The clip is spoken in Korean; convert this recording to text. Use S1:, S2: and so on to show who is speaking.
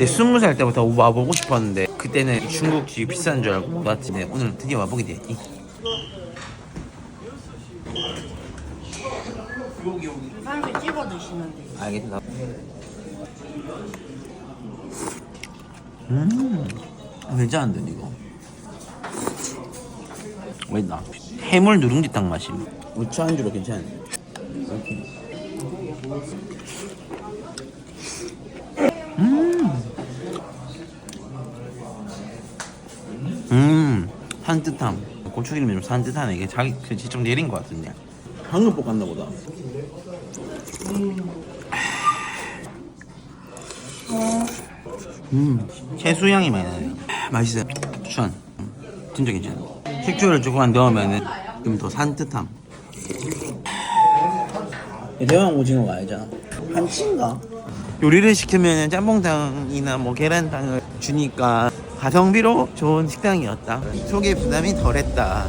S1: 내 스무 살 때부터 와보고 싶었는데 그때는 중국집 비싼 줄 알고 못 왔지. 근데 오늘 드디어 와보게 됐지.
S2: 사람들 찍어 드시면 돼요.
S1: 알겠다. 음, 괜찮은데 이거. 왜나 해물 누룽지 탕 맛이. 우추 안주로. 이렇게. 음, 음, 산뜻함. 고추기름이 좀 산뜻하네. 이게 자기 그 직접 내린 것 같은데. 방금 볶았나 보다. 음, 채수향이 많이 나요. 맛있어요. 추천. 음, 진짜 괜찮아. 식초를 조금만 넣으면 좀 더 산뜻함. 대왕 오징어가 알잖아. 한치인가? 요리를 시키면 짬뽕탕이나 뭐 계란탕을 주니까 가성비로 좋은 식당이었다. 속에 부담이 덜했다.